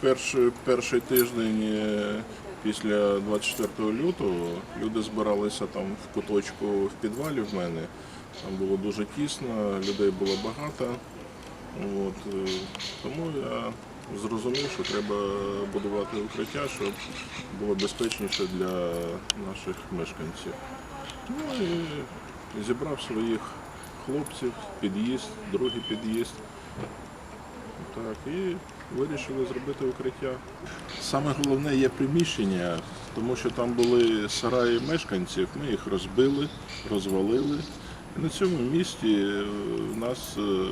Перший, перший тиждень е, після 24 лютого люди збиралися там в куточку в підвалі в мене. Там було дуже тісно, людей було багато. От, е, тому я зрозумів, що треба будувати укриття, щоб було безпечніше для наших мешканців. Ну і зібрав своїх хлопців, під'їзд, другий під'їзд. Так, і вирішили зробити укриття. Саме головне є приміщення, тому що там були сараї мешканців, ми їх розбили, розвалили. І на цьому місці е, в нас е, ну,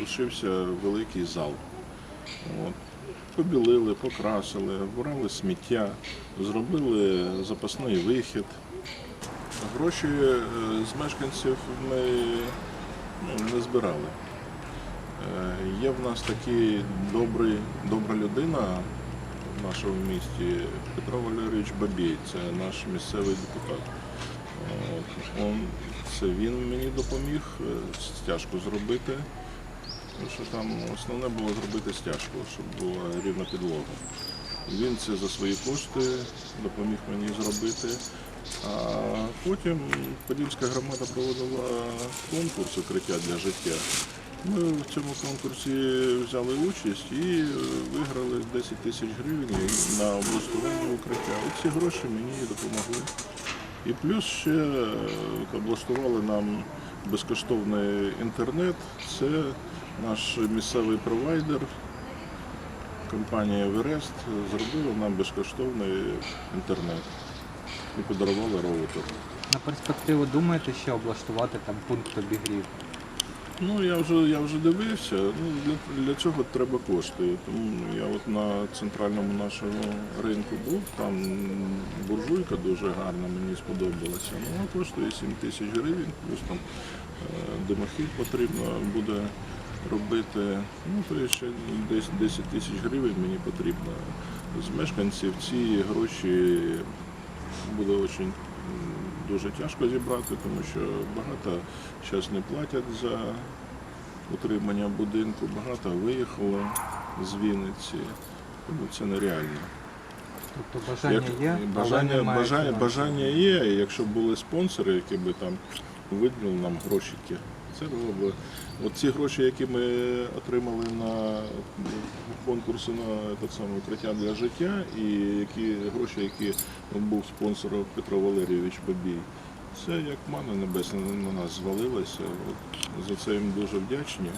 лишився великий зал. От. Побілили, покрасили, вбрали сміття, зробили запасний вихід. Гроші е, з мешканців ми ну, не збирали. Е, Є в нас такий добрий, добра людина в нашому місті Петро Валерійович Бабій, це наш місцевий депутат. От, он, це він мені допоміг е, стяжку зробити. Тому що там основне було зробити стяжку, щоб була рівна підлога. Він це за свої кошти допоміг мені зробити. А потім Подільська громада проводила конкурс укриття для життя. Ми в цьому конкурсі взяли участь і е, виграли 10 тисяч гривень на облаштування укриття. І ці гроші мені допомогли. І плюс ще е, облаштували нам безкоштовний інтернет. Це наш місцевий провайдер. Компанія Верест зробила нам безкоштовний інтернет і подарувала роутер. На перспективу думаєте ще облаштувати там пункт обігрів? Ну я вже я вже дивився. Ну для, для цього треба кошти. Тому я от на центральному нашому ринку був. Там буржуйка дуже гарна, мені сподобалася. Ну вона коштує 7 тисяч гривень, плюс там е, димохід потрібно буде робити. Ну то є ще десь 10 тисяч гривень мені потрібно. З мешканців ці гроші буде дуже дуже тяжко зібрати, тому що багато зараз не платять за утримання будинку, багато виїхало з Вінниці, тому це нереально. Тобто бажання Як- є, бажання, але бажання, бажання є, і якщо б були спонсори, які би там виділили нам грошики, це було б. От ці гроші, які ми отримали на конкурси на так само укриття для життя, і які гроші, які був спонсором Петро Валерійович Бабій, це як мана небесна на нас звалилася. За це їм дуже вдячні.